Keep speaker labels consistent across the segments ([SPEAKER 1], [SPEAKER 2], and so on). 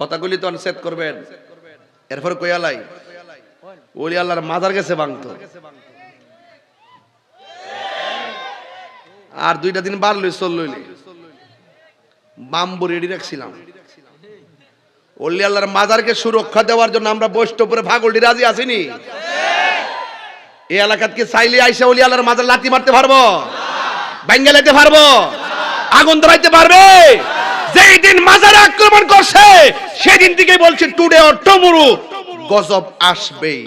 [SPEAKER 1] কথাগুলি তো সেট করবেন। এরপর কয়ালাই ওলি আল্লাহর মাজার গেছে ভাঙতো আর দুইটা দিন বাড়লই চললই বাম্বু রেডি রাখছিলাম। ওলি আল্লাহর মাজারকে সুরক্ষা দেওয়ার জন্য আমরা বৈষ্ণবপুরে ভাগলটি রাজি আসিনি এই এলাকাতকে চাইলে আইসা ওলি আল্লাহর মাজার লাতি মারতে পারব? ব্যাঙ্গে লাইতে পারব? আগুন ধরাইতে পারবে? যেই দিন মাজারে আক্রমণ করছে, সেদিন থেকে বলছে টুডে অর টুমুরু গজব আসবেই।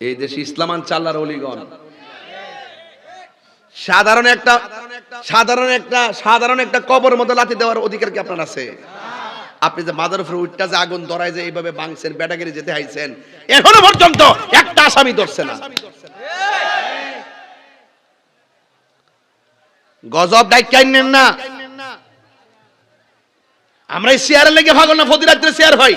[SPEAKER 1] এই দেশে ইসলামান চাল্লার অলিগণ। সাধারণ একটা সাধারণ একটা সাধারণ একটা কবর মতো লাথি দেওয়ার অধিকার কি আপনার আছে? আপনি যে মাদার উপরে উঠটা যে আগুন ধরায় যে এইভাবে বাংসের বেটাগিরি যেতে হাইছেন, এখনও পর্যন্ত একটা আসামি ধরছে না। গজব ডাইকাই নেন না। আমরা এই শেয়ারের লেগে ভাগল না ফদিরাত্রে শেয়ার ভাই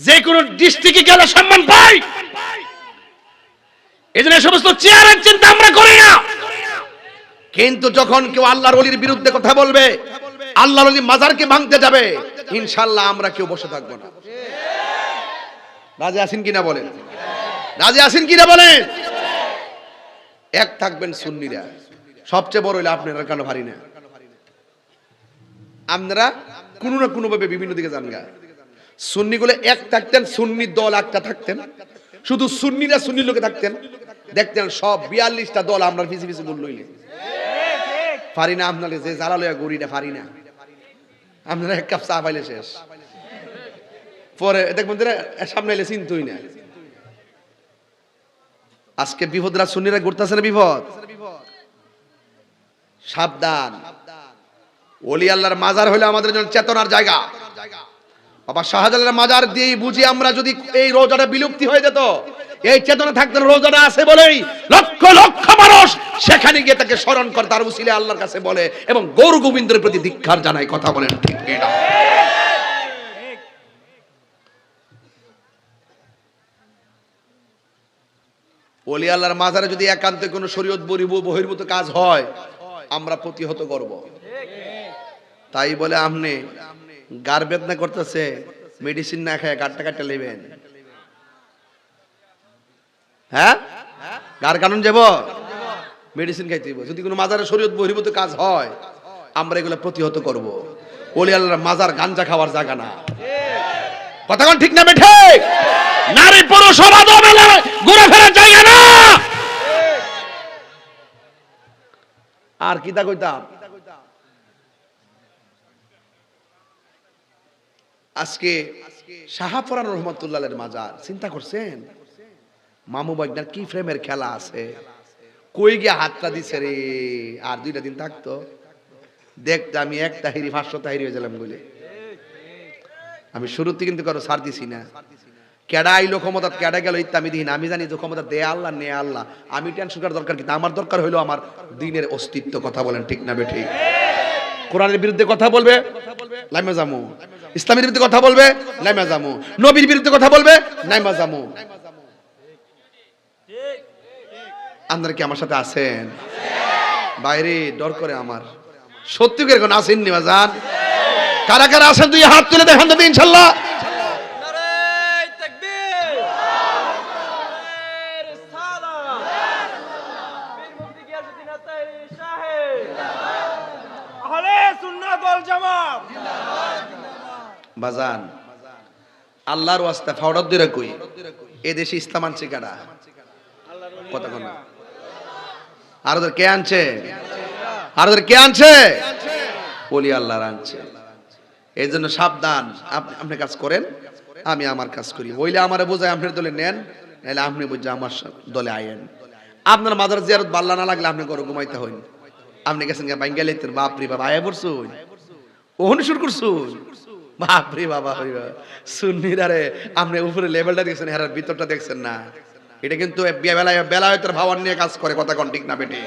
[SPEAKER 1] যে কোন ডিস্ট্রিক্টে গেলে সম্মান পাই? এই জন্য সমস্ত চেয়ারের চিন্তা আমরা করি না। কিন্তু যখন কেউ আল্লাহর অলির বিরুদ্ধে কথা বলবে, আল্লাহর অলি মাজারকে ভাঙতে যাবে ইনশাল্লাহ আমরা কেউ বসে থাকব না। রাজে আসিন কিনা বলেন? রাজে আসিন কিনা বলেন? এক থাকবেন সুন্নিরা। সবচেয়ে বড় হইলে আপনারা কেন ভারী না। আপনারা কোনো না কোনো ভাবে বিভিন্ন দিকে যান গা। সুন্নিগুলো এক থাকতেন, সুন্নি দল একটা থাকতেন। শুধু সুন্নিরা সুন্নি লোকে থাকতেন। দেখতেন সব বিয়াল্লিশটা দল আমরা পিছি পিছি বলল পারি না আপনাকে যে জ্বালা লইয়া গড়িটা পারি না। আপনারা এক কাপ চা পাইলে শেষ। পরে দেখবেন সামনে এলে চিন্তুই না। আজকে বিপদরা সুন্নিরা ঘুরতেছে না বিপদ? সাবধান। ওলি আল্লাহর মাজার হলে আমাদের জন্য চেতনার জায়গা। বাবা শাহজালালের মাজার দিয়ে বুঝি আমরা যদি এই রোজাটা বিলুপ্তি হয়ে যেত, এই চেতনা থাকতো রোজাটা আছে বলেই লক্ষ লক্ষ মানুষ সেখানে গিয়ে তাকে স্মরণ করে, তার উসিলে আল্লাহর কাছে বলে এবং গৌর গোবিন্দের প্রতি ধিক্ষার জানায়, কথা বলেন ঠিক কিনা? ওলি আল্লাহর মাজারে যদি একান্তে কোনো শরীয়ত বরিব বহির্ভূত কাজ হয়, আমরা প্রতিহত করব। তাই বলে আপনি গার বেদনা করতেছে মেডিসিন না খায় গারটা কাটতে নেবেন। হ্যাঁ? গার কারণ যাব? মেডিসিন খাইতে। যদি কোনো মাজারে শরীয়ত বহির্ভূত কাজ হয়, আমরা এগুলো প্রতিহত করব। ওলি আল্লাহর মাজার গাঞ্জা খাওয়ার জায়গা না। কথা কোন ঠিক না বেঠে নারী পুরুষ সমাজ মেলে, ঘুরে ফেরার জায়গা না। আর কি তা কইতাম? আজকে শাহাপরান রহমতুল্লাহের মাজার, চিন্তা করছেন? মামু বাগনার কি ফ্রেমের খেলা আছে? কই গিয়ে হাতটা দিছে রে? আর দুইটা দিন থাকতো। দেখতে আমি এক তাহিরি, পাঁচশো তাহিরি হয়ে গেলাম বলে আমি শুরুতে কিন্তু কারও ছাড় দিছি না। কেডা আইলো ক্ষমতা কেডা গেল ইত্যা আমি দিই আমি জানি যে ক্ষমতা দে আল্লাহ নে আল্লাহ। আমি টেনশন করার দরকার কিন্তু আমার দরকার হইল আমার দিনের অস্তিত্ব কথা বলেন, ঠিক না বেঠিক? কোরআনের বিরুদ্ধে কথা বলবে? লাইমা জামু। ইসলামের বিরুদ্ধে কথা বলবে? লাইমা জামু। নবীর বিরুদ্ধে কথা বলবে? লাইমা জামু। আপনারা কি আমার সাথে আছেন? বাইরে ডর করে আমার। সত্যি করে এখন আসেন নি বাজান? কারা কারা আছেন তুই হাত তুলে দেখান তো ইনশাল্লাহ। বাজান, আল্লাহর ওয়াস্তা ফাওড়াত দিরা কই? এ দেশে ইসলাম আনছে কারা? কথা কোন আর ওদের কে আনছে? আর ওদের কে আনছে? বলি আল্লাহর আনছে। এই জন্য সাবধান। আপনি আপনি কাজ করেন, আমি আমার কাজ করি। বইলে আমার বোঝায় আপনার দলে নেন নাহলে আপনি বুঝে আমার দলে আয়েন। আপনার মাদার জিয়ারত বাল্লা না লাগলে আপনি ঘরে ঘুমাইতে হইন। আপনি গেছেন বাঙ্গালি বাপরি বাবা আয়া পড়ছুন ওহন শুরু করছুন বাপরে বাবা হইবা সুন্নিরা রে, আপনি উপরে লেভেলটা দেখছেন, হেরার ভিতরটা দেখছেন না। এটা কিন্তু বেলায় বেলায়তের ভাবন নিয়ে কাজ করে, কথা কোন ঠিক না বেটে?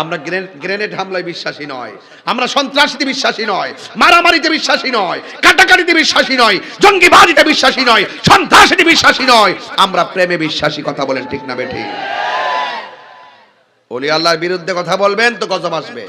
[SPEAKER 1] আমরা গ্রেনেড হামলায় বিশ্বাসী নয়। আমরা সন্ত্রাসীতে বিশ্বাসী নয়। মারামারিতে বিশ্বাসী নয়। কাটাকাটিতে বিশ্বাসী নয়। জঙ্গিবাদিতে বিশ্বাসী নয়। সন্ত্রাসীতে বিশ্বাসী নয়। আমরা প্রেমে বিশ্বাসী, কথা বলেন ঠিক না বেঠি অলি আল্লাহর বিরুদ্ধে কথা বলবেন, তো গজব আসবে।